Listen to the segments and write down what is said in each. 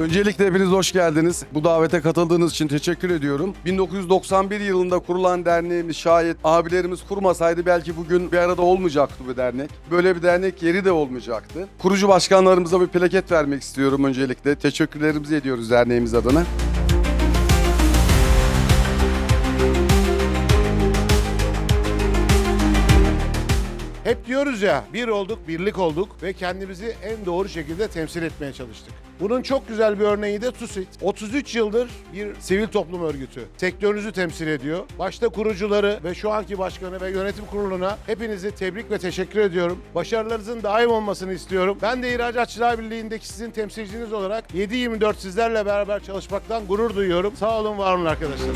Öncelikle hepiniz hoş geldiniz. Bu davete katıldığınız için teşekkür ediyorum. 1991 yılında kurulan derneğimiz şayet abilerimiz kurmasaydı belki bugün bir arada olmayacaktı bu dernek. Böyle bir dernek yeri de olmayacaktı. Kurucu başkanlarımıza bir plaket vermek istiyorum öncelikle. Teşekkürlerimizi ediyoruz derneğimiz adına. Hep diyoruz ya bir olduk, birlik olduk ve kendimizi en doğru şekilde temsil etmeye çalıştık. Bunun çok güzel bir örneği de TUSİT. 33 yıldır bir sivil toplum örgütü. Sektörünüzü temsil ediyor. Başta kurucuları ve şu anki başkanı ve yönetim kuruluna hepinizi tebrik ve teşekkür ediyorum. Başarılarınızın daim olmasını istiyorum. Ben de İhracatçılar Birliği'ndeki sizin temsilciniz olarak 7-24 sizlerle beraber çalışmaktan gurur duyuyorum. Sağ olun, var olun arkadaşlar.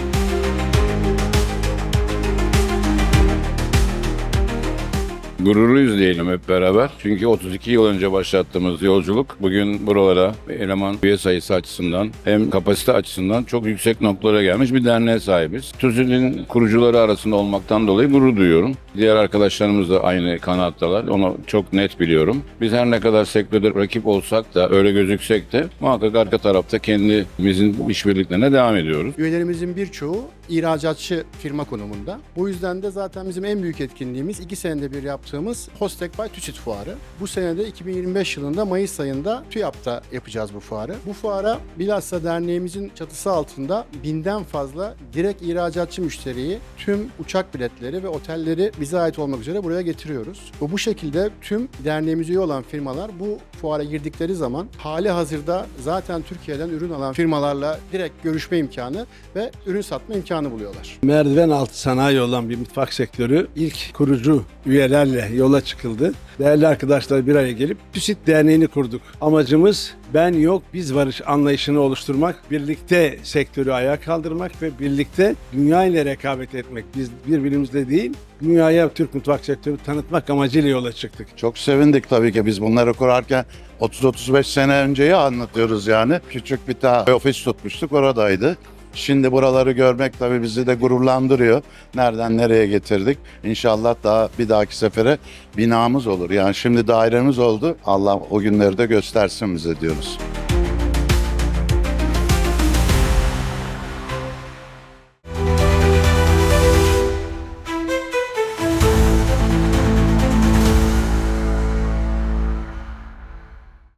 Gururluyuz diyelim hep beraber. Çünkü 32 yıl önce başlattığımız yolculuk bugün buralara eleman üye sayısı açısından hem kapasite açısından çok yüksek noktalara gelmiş bir derneğe sahibiz. TÜSİ'nin kurucuları arasında olmaktan dolayı gurur duyuyorum. Diğer arkadaşlarımız da aynı kanattalar. Onu çok net biliyorum. Biz her ne kadar sektörde rakip olsak da öyle gözüksek de muhakkak arka tarafta kendimizin işbirliklerine devam ediyoruz. Üyelerimizin birçoğu ihracatçı firma konumunda. Bu yüzden de zaten bizim en büyük etkinliğimiz iki senede bir yaptığımız Hostek by TÜSİT fuarı. Bu senede 2025 yılında Mayıs ayında TÜYAP'ta yapacağız bu fuarı. Bu fuara bilhassa derneğimizin çatısı altında binden fazla direkt ihracatçı müşteriyi tüm uçak biletleri ve otelleri bize ait olmak üzere buraya getiriyoruz. Bu şekilde tüm derneğimize üye olan firmalar bu fuara girdikleri zaman hali hazırda zaten Türkiye'den ürün alan firmalarla direkt görüşme imkanı ve ürün satma imkanı buluyorlar. merdiven altı sanayi olan bir mutfak sektörü ilk kurucu üyelerle yola çıkıldı. Değerli arkadaşlar bir araya gelip TÜSİT Derneği'ni kurduk. Amacımız ben yok biz varış anlayışını oluşturmak, birlikte sektörü ayağa kaldırmak ve birlikte dünya ile rekabet etmek. Biz birbirimizle değil, dünyaya Türk mutfak sektörü tanıtmak amacıyla yola çıktık. Çok sevindik tabii ki biz bunları kurarken 30-35 sene önceyi anlatıyoruz yani. Küçük bir tane ofis tutmuştuk oradaydı. Şimdi buraları görmek tabii bizi de gururlandırıyor. Nereden nereye getirdik. İnşallah daha bir dahaki sefere binamız olur. Yani şimdi dairemiz oldu. Allah o günleri de göstersin bize diyoruz.